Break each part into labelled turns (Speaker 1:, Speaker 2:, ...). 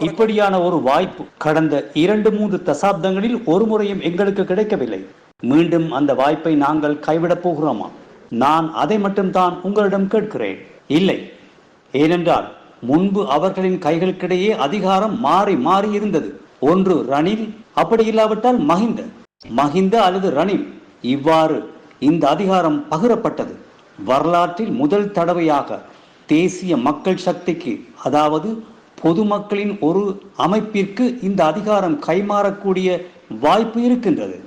Speaker 1: இப்படியான ஒரு வாய்ப்பு கடந்த இரண்டு மூன்று தசாப்தங்களில் ஒரு முறையும் எங்களுக்கு கிடைக்கவில்லை. மீண்டும் அந்த வாய்ப்பை நாங்கள் கைவிடப் போகிறோமா? நான் அதை மட்டும்தான் உங்களிடம் கேட்கிறேன். இல்லை. ஏனென்றால் முன்பு அவர்களின் கைகளுக்கிடையே அதிகாரம் மாறி மாறி இருந்தது. ஒன்று ரணில் அப்படி இல்லாவிட்டால் மஹிந்த. மஹிந்த அல்லது ரணில் இவ்வாறு இந்த அதிகாரம் பகிரப்பட்டது. வரலாற்றில் முதல் தடவையாக தேசிய மக்கள் சக்திக்கு அதாவது பொதுமக்களின் ஒரு அமைப்பிற்கு இந்த அதிகாரம் கைமாறக்கூடிய வாய்ப்பு இருக்கின்றது.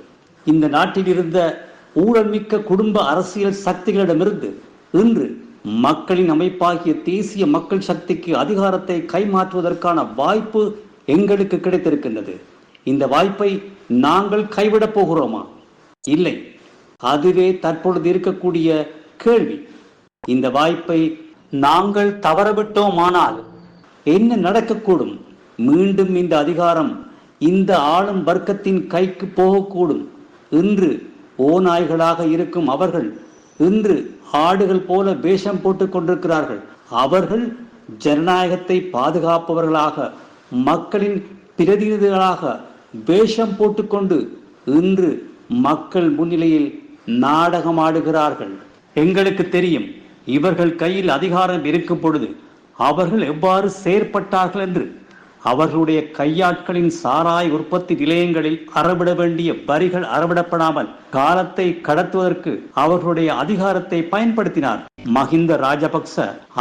Speaker 1: இந்த நாட்டில் இருந்த ஊழல்மிக்க குடும்ப அரசியல் சக்திகளிடமிருந்து இன்று மக்களின் அமைப்பாகிய தேசிய மக்கள் சக்திக்கு அதிகாரத்தை கைமாற்றுவதற்கான வாய்ப்பு எங்களுக்கு கிடைத்திருக்கின்றது. இந்த வாய்ப்பை நாங்கள் கைவிடப் போகிறோமா? இல்லை. அதுவே தற்பொழுது இருக்கக்கூடிய கேள்வி. இந்த வாய்ப்பை நாங்கள் தவறவிட்டோமானால் என்ன நடக்கக்கூடும்? மீண்டும் இந்த அதிகாரம் இந்த ஆளும் வர்க்கத்தின் கைக்கு போகக்கூடும். இன்று ஓநாய்களாக இருக்கும் அவர்கள் இன்று ஆடுகள் போல வேஷம் போட்டுக் கொண்டிருக்கிறார்கள். அவர்கள் ஜனநாயகத்தை பாதுகாப்பவர்களாக மக்களின் பிரதிநிதிகளாக வேஷம் போட்டுக்கொண்டு இன்று மக்கள் முன்னிலையில் நாடகமாடுகிறார்கள். எங்களுக்கு தெரியும் இவர்கள் கையில் அதிகாரம் இருக்கும் பொழுது அவர்கள் எவ்வாறு செயற்பட்டார்கள் என்று அவர்களுடைய கையாட்களின் சாராய் உற்பத்தி நிலையங்களில் அறவிட வேண்டிய வரிகள் அறவிடப்படாமல் காலத்தை கடத்துவதற்கு அவர்களுடைய அதிகாரத்தை பயன்படுத்தினார். மஹிந்த ராஜபக்ச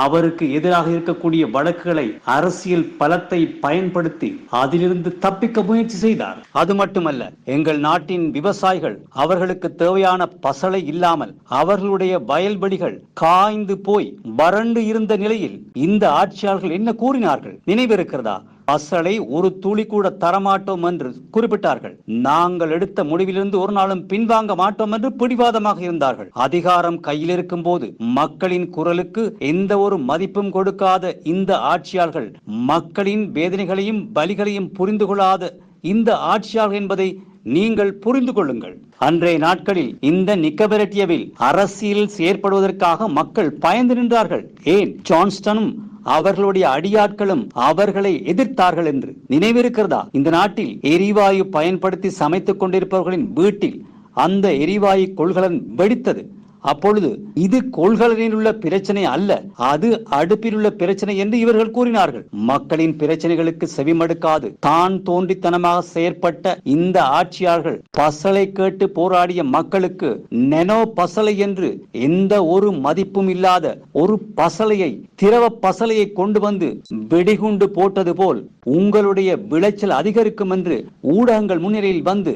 Speaker 1: அவருக்கு எதிராக இருக்கக்கூடிய வழக்குகளை அரசியல் பலத்தை பயன்படுத்தி அதிலிருந்து தப்பிக்க முயற்சி செய்தார். அது மட்டுமல்ல எங்கள் நாட்டின் விவசாயிகள் அவர்களுக்கு தேவையான பசலை இல்லாமல் அவர்களுடைய வயல்வெளிகள் காய்ந்து போய் வறண்டு இருந்த நிலையில் இந்த ஆட்சியாளர்கள் என்ன கூறினார்கள்? நினைவிருக்கிறதா? அசலை ஒரு துளி கூட தரமாட்டோம் என்று குறிப்பிட்டார்கள். நாங்கள் எடுத்த முடிவிலிருந்து ஒரு நாளும் பின்வாங்க மாட்டோம் என்று பிடிவாதமாக இருந்தார்கள். அதிகாரம் கையில் இருக்கும் போது மக்களின் குரலுக்கு எந்த ஒரு மதிப்பும் கொடுக்காத இந்த ஆட்சியாளர்கள் மக்களின் வேதனைகளையும் பலிகளையும் புரிந்து கொள்ளாத இந்த ஆட்சியாளர்கள் என்பதை நீங்கள் புரிந்து கொள்ளுங்கள். அன்றைய நாட்களில் இந்த நிக்கபெரட்டியவில் அரசியல் செயற்படுவதற்காக மக்கள் பயந்து நின்றார்கள். ஏன்? ஜான்ஸ்டனும் அவர்களுடைய அடியாட்களும் அவர்களை எதிர்த்தார்கள் என்று நினைவிருக்கிறதா? இந்த நாட்டில் எரிவாயு பயன்படுத்தி சமைத்துக் கொண்டிருப்பவர்களின் வீட்டில் அந்த எரிவாயு கொள்கலன் வெடித்தது. அப்பொழுது இது கொள்கலனில் உள்ள பிரச்சனை அல்ல அது அடுப்பில் உள்ள பிரச்சனை என்று இவர்கள் கூறினார்கள். மக்களின் பிரச்சனைகளுக்கு செவிமடுக்காது. தான் தோன்றித்தனமாக செயற்பட்ட இந்த ஆட்சியாளர்கள் பசலை கேட்டு போராடிய மக்களுக்கு நெனோ பசலை என்று எந்த ஒரு மதிப்பும் இல்லாத ஒரு பசலையை திரவ பசலையை கொண்டு வந்து வெடிகுண்டு போட்டது போல் உங்களுடைய விளைச்சல் அதிகரிக்கும் என்று ஊடகங்கள் முன்னிலையில் வந்து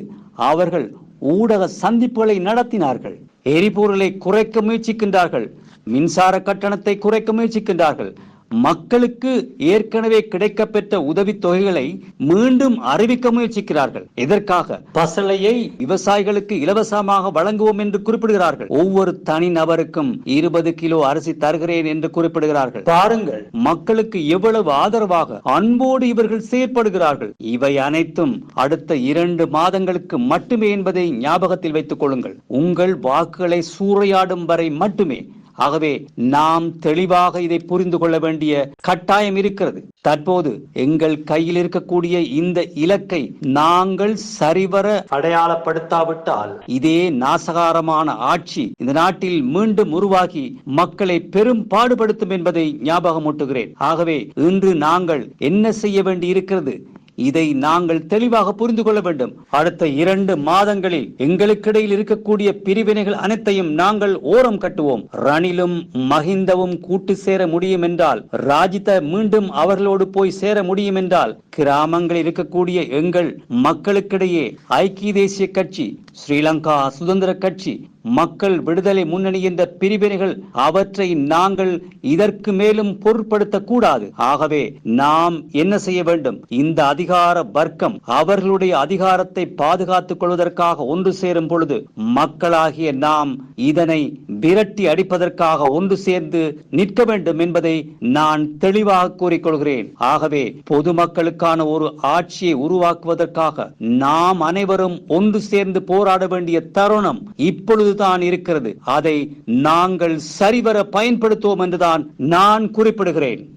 Speaker 1: அவர்கள் ஊடக சந்திப்புகளை நடத்தினார்கள். எரிபொருளை குறைக்க முயற்சிக்கின்றார்கள். மின்சார கட்டணத்தை குறைக்க முயற்சிக்கின்றார்கள். மக்களுக்கு ஏற்கனவே கிடைக்கப்பெற்ற உதவித்தொகைகளை மீண்டும் அறிவிக்க முயற்சிக்கிறார்கள். எதற்காக? பசலையை விவசாயிகளுக்கு இலவசமாக வழங்குவோம் என்று குறிப்பிடுகிறார்கள். ஒவ்வொரு தனி நபருக்கும் இருபது கிலோ அரிசி தருகிறேன் என்று குறிப்பிடுகிறார்கள். பாருங்கள் மக்களுக்கு எவ்வளவு ஆதரவாக அன்போடு இவர்கள் செயற்படுகிறார்கள். இவை அனைத்தும் அடுத்த இரண்டு மாதங்களுக்கு மட்டுமே என்பதை ஞாபகத்தில் வைத்துக் கொள்ளுங்கள். உங்கள் வாக்குகளை சூறையாடும் வரை மட்டுமே ஆகவே நாம் தெளிவாக இதை புரிந்து கொள்ள வேண்டிய கட்டாயம் இருக்கிறது. தற்போது எங்கள் கையில் இருக்கக்கூடிய இந்த இலக்கை நாங்கள் சரிவர அடையாளப்படுத்தாவிட்டால் இதே நாசகாரமான ஆட்சி இந்த நாட்டில் மீண்டும் உருவாகி மக்களை பெரும் பாடுபடுத்தும் என்பதை ஞாபகமூட்டுகிறேன். ஆகவே இன்று நாங்கள் என்ன செய்ய வேண்டி இருக்கிறது இதை நாங்கள் தெளிவாக புரிந்து கொள்ள வேண்டும். அடுத்த இரண்டு மாதங்களில் எங்களுக்கிடையில் இருக்கக்கூடிய பிரிவினைகள் அனைத்தையும் நாங்கள் ஓரம் கட்டுவோம். ரணிலும் மஹிந்தவும் கூட்டு சேர முடியும் என்றால் ராஜித மீண்டும் அவர்களோடு போய் சேர முடியும் என்றால் கிராமங்களில் இருக்கக்கூடிய எங்கள் மக்களுக்கிடையே ஐக்கிய தேசிய கட்சி ஸ்ரீலங்கா சுதந்திர கட்சி மக்கள் விடுதலை முன்னணி என்ற பிரிவினைகள் அவற்றை நாங்கள் இதற்கு மேலும் பொருட்படுத்த கூடாது ஆகவே நாம் என்ன செய்ய வேண்டும்? இந்த அதிகார வர்க்கம் அவர்களுடைய அதிகாரத்தை பாதுகாத்துக் கொள்வதற்காக ஒன்று சேரும் பொழுது மக்களாகிய நாம் இதனை விரட்டி அடிப்பதற்காக ஒன்று சேர்ந்து நிற்க வேண்டும் என்பதை நான் தெளிவாக கூறிக்கொள்கிறேன். ஆகவே பொதுமக்களுக்கான ஒரு ஆட்சியை உருவாக்குவதற்காக நாம் அனைவரும் ஒன்று சேர்ந்து போராட வேண்டிய தருணம் இப்பொழுது தான் இருக்கிறது. அதை நாங்கள் சரிவர பயன்படுத்துவோம் என்றுதான் நான் குறிப்பிடுகிறேன்.